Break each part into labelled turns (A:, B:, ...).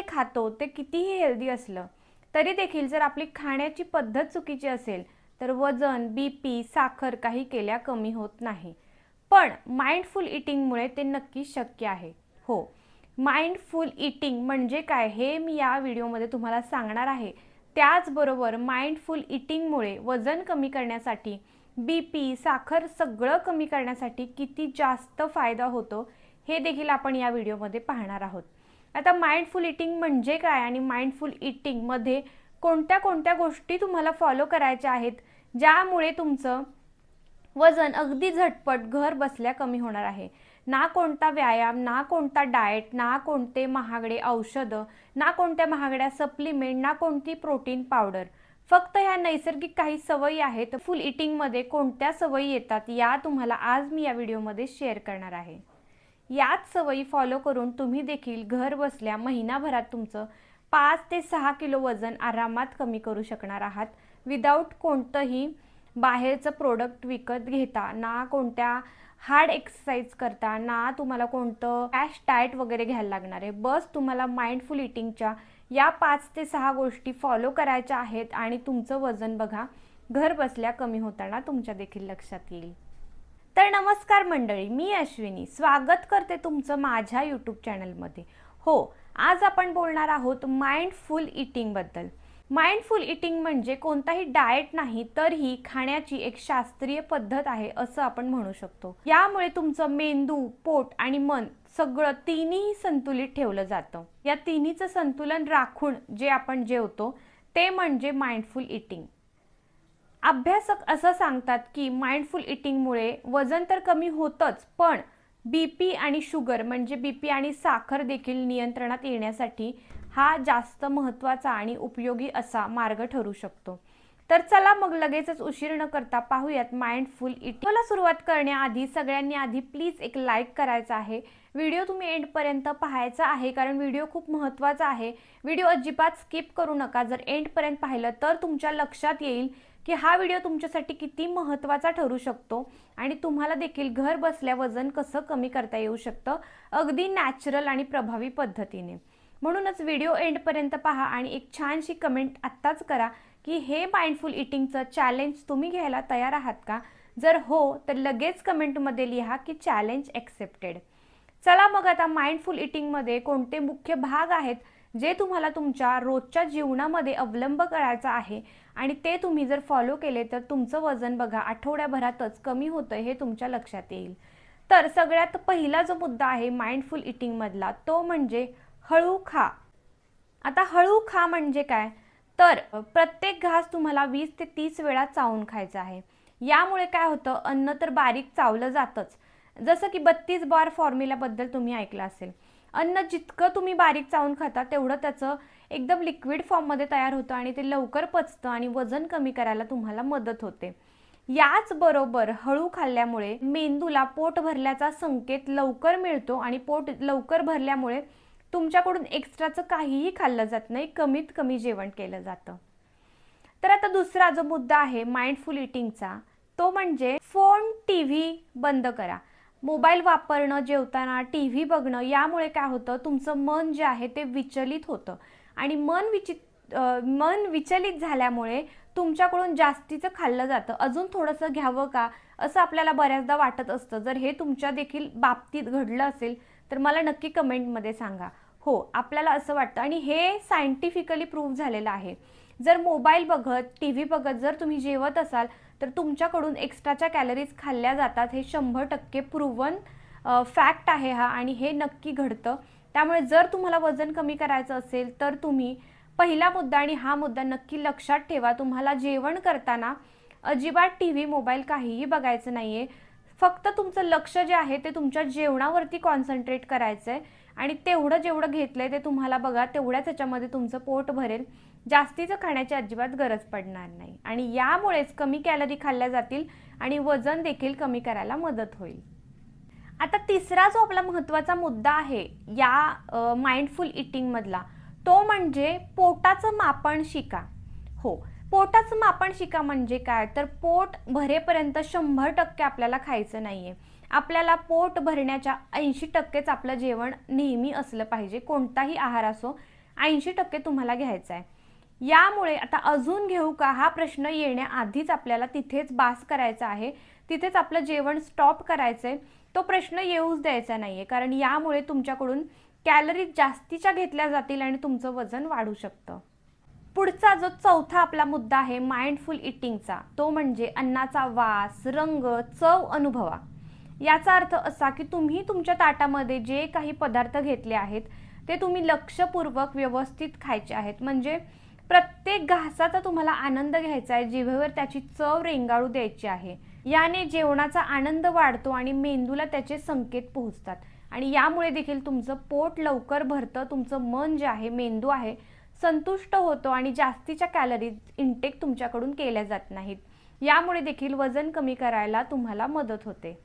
A: जे खातो ते कितीही हेल्दी असलं तरी देखील जर आपली खाण्याची पद्धत चुकीची असेल तर वजन बी पी साखर काही केल्या कमी होत नाही. पण माइंडफुल इटिंगमुळे ते नक्की शक्य आहे. हो माइंडफुल इटिंग म्हणजे काय हे मी या व्हिडिओमध्ये तुम्हाला सांगणार आहे. त्याचबरोबर माइंडफुल इटिंगमुळे वजन कमी करण्यासाठी बी पी साखर सगळं कमी करण्यासाठी किती जास्त फायदा होतो हे देखील आपण या व्हिडिओमध्ये पाहणार आहोत. आता माइंडफुल इटिंग म्हणजे काय आणि माइंडफुल इटिंगमध्ये कोणत्या कोणत्या गोष्टी तुम्हाला फॉलो करायच्या आहेत ज्यामुळे तुमचं वजन अगदी झटपट घर बसल्या कमी होणार आहे? ना कोणता व्यायाम ना कोणता डाएट ना कोणते महागडे औषधं ना कोणत्या महागड्या सप्लिमेंट ना कोणती प्रोटीन पावडर फक्त ह्या नैसर्गिक काही सवयी आहेत. फुल इटिंगमध्ये कोणत्या सवयी येतात या तुम्हाला आज मी या व्हिडिओमध्ये शेअर करणार आहे. याच सवयी फॉलो करून तुम्ही देखील घर बसल्या महिनाभरात तुमचं पाच ते सहा किलो वजन आरामात कमी करू शकणार आहात. विदाऊट कोणतंही बाहेरचं प्रोडक्ट विकत घेता ना कोणत्या हार्ड एक्सरसाइज करता ना तुम्हाला कोणतं कॅश डाएट वगैरे घ्यायला लागणार आहे. बस तुम्हाला माइंडफुल इटिंगच्या या पाच ते सहा गोष्टी फॉलो करायच्या आहेत आणि तुमचं वजन बघा घर बसल्या कमी होताना तुमच्या देखील लक्षात येईल. तर नमस्कार मंडळी मी अश्विनी. स्वागत करते तुमचं माझ्या यूट्यूब चॅनलमध्ये हो आज आपण बोलणार आहोत माइंडफुल इटिंगबद्दल माइंडफुल इटिंग म्हणजे कोणताही डाएट नाही तर ही खाण्याची एक शास्त्रीय पद्धत आहे असं आपण म्हणू शकतो. यामुळे तुमचं मेंदू पोट आणि मन सगळं तिन्ही संतुलित ठेवलं जातं. या तिन्हीचं संतुलन राखून जे आपण जेवतो ते म्हणजे माइंडफुल इटिंग अभ्यासक असं सांगतात की माइंडफुल इटिंगमुळे वजन तर कमी होतंच पण बी पी आणि शुगर म्हणजे बी पी आणि साखर देखील नियंत्रणात येण्यासाठी हा जास्त महत्त्वाचा आणि उपयोगी असा मार्ग ठरू शकतो. तर चला मग लगेचच उशीर न करता पाहूयात माइंडफुल इटिंगला सुरुवात करण्याआधी सगळ्यांनी आधी प्लीज एक लाईक करायचा आहे. व्हिडिओ तुम्ही एंडपर्यंत पाहायचा आहे कारण व्हिडिओ खूप महत्त्वाचा आहे. व्हिडिओ अजिबात स्किप करू नका. जर एंडपर्यंत पाहिलं तर तुमच्या लक्षात येईल की हा व्हिडिओ तुमच्यासाठी किती महत्त्वाचा ठरू शकतो? आणि तुम्हाला देखील घर बसल्या वजन कसं कमी करता येऊ शकतं? अगदी नॅचरल आणि प्रभावी पद्धतीने. म्हणूनच व्हिडिओ एंडपर्यंत पहा आणि एक छानशी कमेंट आत्ताच करा की हे माइंडफुल इटिंगचं चॅलेंज तुम्ही घ्यायला तयार आहात का? जर हो तर लगेच कमेंटमध्ये लिहा की चॅलेंज ॲक्सेप्टेड चला मग आता माइंडफुल इटिंगमध्ये कोणते मुख्य भाग आहेत? जे तुम्हाला तुमच्या रोजच्या जीवनामध्ये अवलंब करायचा आहे आणि ते तुम्ही जर फॉलो केले तर तुमचं वजन बघा आठवड्याभरातच कमी होतं हे तुमच्या लक्षात येईल. तर सगळ्यात पहिला जो मुद्दा आहे माइंडफुल इटिंगमधला तो म्हणजे हळू खा. आता हळू खा म्हणजे काय? तर प्रत्येक घास तुम्हाला वीस ते तीस वेळा चावून खायचा आहे. यामुळे काय होतं? अन्न तर बारीक चावलं जातंच. जसं की बत्तीस बार फॉर्म्युलाबद्दल तुम्ही ऐकलं असेल. अन्न जितकं तुम्ही बारीक चावून खाता तेवढं त्याचं एकदम लिक्विड फॉर्ममध्ये तयार होतं आणि ते लवकर पचतं आणि वजन कमी करायला तुम्हाला मदत होते. याचबरोबर हळू खाल्ल्यामुळे मेंदूला पोट भरल्याचा संकेत लवकर मिळतो आणि पोट लवकर भरल्यामुळे तुमच्याकडून एक्स्ट्राचं काहीही खाल्लं जात नाही कमीत कमी जेवण केलं जातं. तर आता दुसरा जो मुद्दा आहे माइंडफुल इटिंगचा तो म्हणजे फोन टी व्ही बंद करा. मोबाईल वापरणं जेवताना टी व्ही बघणं यामुळे काय होतं? तुमचं मन जे आहे ते विचलित होतं. आणि मन विचित मन विचलित झाल्यामुळे तुमच्याकडून जास्तीचं खाल्लं जातं. अजून थोडंसं घ्यावं का? असं आपल्याला बऱ्याचदा वाटत असतं. जर हे तुमच्या देखील बाबतीत घडलं असेल तर मला नक्की कमेंटमध्ये सांगा. हो आपल्याला असं वाटतं. आणि हे सायंटिफिकली प्रूव्ह झालेलं आहे. जर मोबाईल बघत टी व्ही बघत जर तुम्ही जेवत असाल तर तुमच्याकडून एक्स्ट्राच्या कॅलरीज खाल्ल्या जातात हे शंभर टक्के प्रूव्हन फॅक्ट आहे हा आणि हे नक्की घडतं. त्यामुळे जर तुम्हाला वजन कमी करायचं असेल तर तुम्ही पहिला मुद्दा आणि हा मुद्दा नक्की लक्षात ठेवा. तुम्हाला जेवण करताना अजिबात टी व्ही मोबाईल काहीही बघायचं नाही आहे फक्त तुमचं लक्ष जे आहे ते तुमच्या जेवणावरती कॉन्सन्ट्रेट करायचं आहे आणि तेवढं जेवढं घेतलं आहे ते तुम्हाला बघा तेवढ्याच ह्याच्यामध्ये तुमचं पोट भरेल. जास्तीचं खाण्याची अजिबात गरज पडणार नाही. आणि यामुळेच कमी कॅलरी खाल्ल्या जातील आणि वजन देखील कमी करायला मदत होईल. आता तिसरा जो आपला महत्त्वाचा मुद्दा आहे या माइंडफुल इटिंगमधला तो म्हणजे पोटाचं मापन शिका. हो. पोटाचं मापन शिका म्हणजे काय? तर पोट भरेपर्यंत शंभर टक्के आपल्याला खायचं नाही आहे आपल्याला पोट भरण्याच्या ऐंशी टक्केच आपलं जेवण नेहमी असलं पाहिजे. कोणताही आहार असो ऐंशी टक्के तुम्हाला घ्यायचा आहे. यामुळे आता अजून घेऊ का? हा प्रश्न येण्याआधीच आपल्याला तिथेच बास करायचा आहे. तिथेच आपलं जेवण स्टॉप करायचं आहे तो प्रश्न येऊच द्यायचा नाही आहे कारण यामुळे तुमच्याकडून कॅलरीज जास्तीच्या घेतल्या जातील आणि तुमचं वजन वाढू शकतं. पुढचा जो चौथा आपला मुद्दा आहे माइंडफुल इटिंगचा तो म्हणजे अन्नाचा वास रंग चव अनुभवा. याचा अर्थ असा की तुम्ही तुमच्या ताटामध्ये जे काही पदार्थ घेतले आहेत ते तुम्ही लक्षपूर्वक व्यवस्थित खायचे आहेत. म्हणजे प्रत्येक घासाचा तुम्हाला आनंद घ्यायचा आहे जिभेवर त्याची चव रेंगाळू द्यायची आहे. याने जेवणाचा आनंद वाढतो आणि मेंदूला त्याचे संकेत पोहोचतात. आणि यामुळे देखील तुमचं पोट लवकर भरतं तुमचं मन जे आहे मेंदू आहे संतुष्ट होतो आणि जास्तीच्या कॅलरीज इंटेक तुमच्याकडून केल्या जात नाहीत. यामुळे देखील वजन कमी करायला तुम्हाला मदत होते.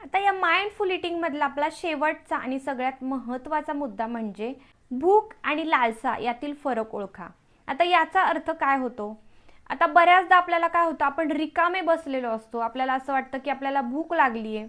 A: आता या माइंडफुल इटिंगमधला आपला शेवटचा आणि सगळ्यात महत्त्वाचा मुद्दा म्हणजे भूक आणि लालसा यातील फरक ओळखा. आता याचा अर्थ काय होतो? आता बऱ्याचदा आपल्याला काय होतं? आपण रिकामे बसलेलो असतो. आपल्याला असं वाटतं की आपल्याला भूक लागली आहे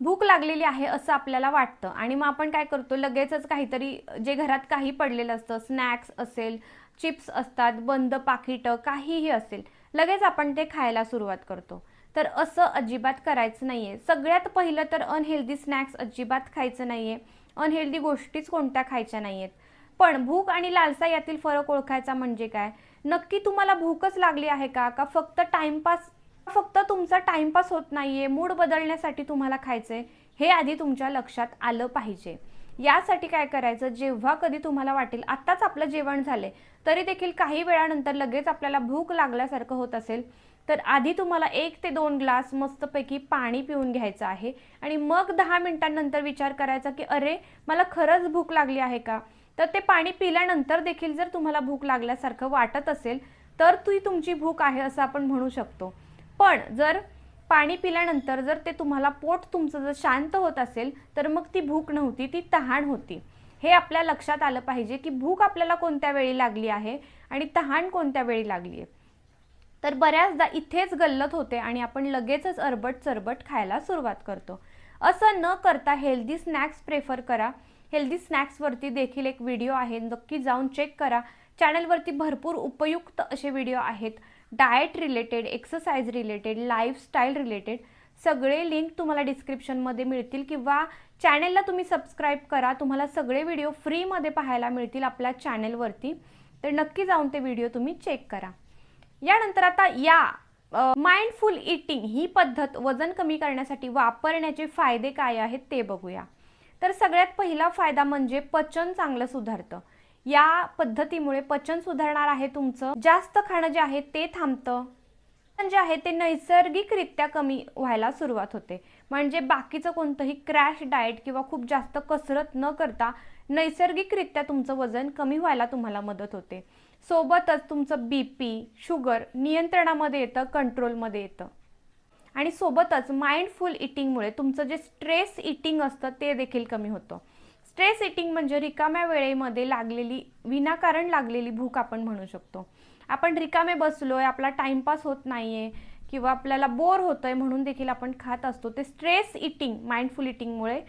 A: भूक लागलेली आहे असं आपल्याला वाटतं. आणि मग आपण काय करतो लगेचच काहीतरी जे घरात काही पडलेलं असतं स्नॅक्स असेल चिप्स असतात बंद पाकिटं काहीही असेल लगेच आपण ते खायला सुरुवात करतो. तर असं अजिबात करायचं नाही आहे सगळ्यात पहिलं तर अनहेल्दी स्नॅक्स अजिबात खायचं नाही आहे अनहेल्दी गोष्टीच कोणत्या खायच्या नाही आहेत पण भूक आणि लालसा यातील फरक ओळखायचा म्हणजे काय? नक्की तुम्हाला भूकच लागली आहे का? का फक्त टाइमपास फक्त तुमचा टाइमपास होत नाहीये मूड बदलण्यासाठी तुम्हाला खायचंय हे आधी तुमच्या लक्षात आलं पाहिजे. यासाठी काय करायचं जेव्हा कधी तुम्हाला वाटेल आत्ताच आपलं जेवण झालंय तरी देखील काही वेळानंतर लगेच आपल्याला भूक लागल्यासारखं होत असेल तर आधी तुम्हाला एक ते दोन ग्लास मस्तपैकी पाणी पिऊन घ्यायचं आहे आणि मग दहा मिनिटांनंतर विचार करायचा की अरे मला खरंच भूक लागली आहे का? तर ते पाणी पिल्यानंतर देखील जर तुम्हाला भूक लागल्यासारखं वाटत असेल तर ती तुमची भूक आहे असं आपण म्हणू शकतो. पण जर पाणी पिल्यानंतर जर ते तुम्हाला पोट तुमचं जर शांत होत असेल तर मग ती भूक नव्हती ती तहान होती. हे आपल्या लक्षात आलं पाहिजे की भूक आपल्याला कोणत्या वेळी लागली आहे आणि तहान कोणत्या वेळी लागली आहे. तर बऱ्याचदा इथेच गल्लत होते आणि आपण लगेचच अरबट चरबट खायला सुरुवात करतो. असं न करता हेल्दी स्नॅक्स प्रेफर करा. हेल्दी स्नॅक्सवरती देखील एक व्हिडिओ आहे नक्की जाऊन चेक करा. चॅनलवरती भरपूर उपयुक्त असे व्हिडिओ आहेत. Diet related exercise related lifestyle related सगळे लिंक तुम्हाला डिस्क्रिप्शनमध्ये मिळतील किंवा चॅनेलला तुम्ही सबस्क्राईब करा. तुम्हाला सगळे व्हिडिओ फ्रीमध्ये पाहायला मिळतील आपल्या चॅनेलवरती तर नक्की जाऊन ते व्हिडिओ तुम्ही चेक करा. यानंतर आता या माइंडफुल इटिंग ही पद्धत वजन कमी करण्यासाठी वापरण्याचे फायदे काय आहेत ते बघूया. तर सगळ्यात पहिला फायदा म्हणजे पचन चांगलं सुधारतं. या पद्धतीमुळे पचन सुधारणार आहे तुमचं. जास्त खाणं जे आहे ते थांबतं. जे आहे ते नैसर्गिकरित्या कमी व्हायला सुरुवात होते. म्हणजे बाकीचं कोणतंही क्रॅश डाएट किंवा खूप जास्त कसरत न करता नैसर्गिकरित्या तुमचं वजन कमी व्हायला तुम्हाला मदत होते. सोबतच तुमचं बी पी शुगर नियंत्रणामध्ये येतं कंट्रोलमध्ये येतं. आणि सोबतच माइंडफुल इटिंगमुळे तुमचं जे स्ट्रेस इटिंग असतं ते देखील कमी होतं. स्ट्रेस इटिंग म्हणजे रिकाम्या वेळेमध्ये लागलेली विनाकारण लागलेली भूक आपण म्हणू शकतो. आपण रिकामे बसलोय आपला टाइमपास होत नाही आहे किंवा आपल्याला बोर होतोय म्हणून देखील आपण खात असतो. ते स्ट्रेस इटिंग माइंडफुल इटिंगमुळे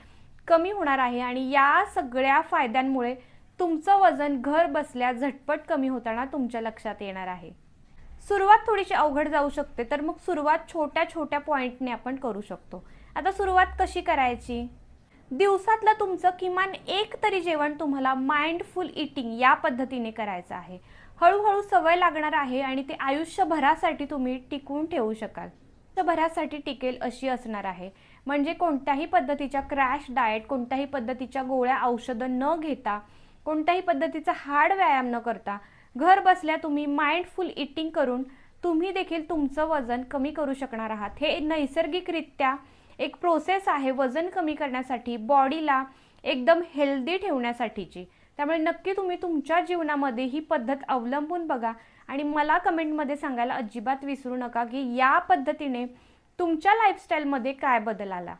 A: कमी होणार आहे आणि या सगळ्या फायद्यांमुळे तुमचं वजन घर बसल्या झटपट कमी होताना तुमच्या लक्षात येणार आहे. सुरुवात थोडीशी अवघड जाऊ शकते तर मग सुरुवात छोट्या छोट्या पॉईंटने आपण करू शकतो. आता सुरुवात कशी करायची? दिवसातलं तुमचं किमान एक तरी जेवण तुम्हाला माइंडफुल इटिंग या पद्धतीने करायचं आहे. हळूहळू सवय लागणार आहे आणि ते आयुष्यभरासाठी तुम्ही टिकवून ठेवू शकाल. आयुष्यभरासाठी टिकेल अशी असणार आहे. म्हणजे कोणत्याही पद्धतीच्या क्रॅश डाएट कोणत्याही पद्धतीच्या गोळ्या औषधं न घेता कोणत्याही पद्धतीचा हार्ड व्यायाम न करता घर बसल्या तुम्ही माइंडफुल इटिंग करून तुम्ही देखील तुमचं वजन कमी करू शकणार आहात. हे नैसर्गिकरित्या एक प्रोसेस आहे वजन कमी करण्यासाठी बॉडीला एकदम हेल्दी ठेवण्यासाठीची. त्यामुळे नक्की तुम्ही तुमच्या जीवनामध्ये ही पद्धत अवलंबून बघा आणि मला कमेंटमध्ये सांगायला अजिबात विसरू नका की या पद्धतीने तुमच्या लाईफस्टाईलमध्ये काय बदल आला.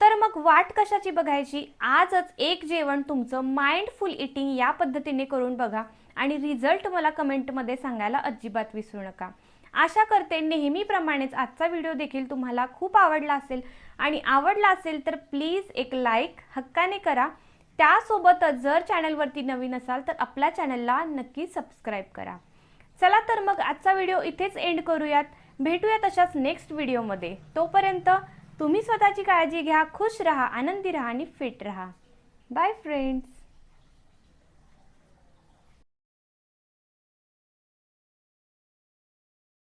A: तर मग वाट कशाची बघायची? आजच एक जेवण तुमचं माइंडफुल इटिंग या पद्धतीने करून बघा आणि रिझल्ट मला कमेंटमध्ये सांगायला अजिबात विसरू नका. आशा करते नेहमीप्रमाणेच आजचा व्हिडिओ देखील तुम्हाला खूप आवडला असेल. आणि आवडला असेल तर प्लीज एक लाईक हक्काने करा. त्यासोबतच जर चॅनलवरती नवीन असाल तर आपल्या चॅनलला नक्की सबस्क्राईब करा. चला तर मग आजचा व्हिडिओ इथेच एंड करूयात. भेटूयात अशाच नेक्स्ट व्हिडिओमध्ये. तोपर्यंत तुम्ही स्वतःची काळजी घ्या खुश रहा आनंदी रहा आणि फिट रहा. Bye friends.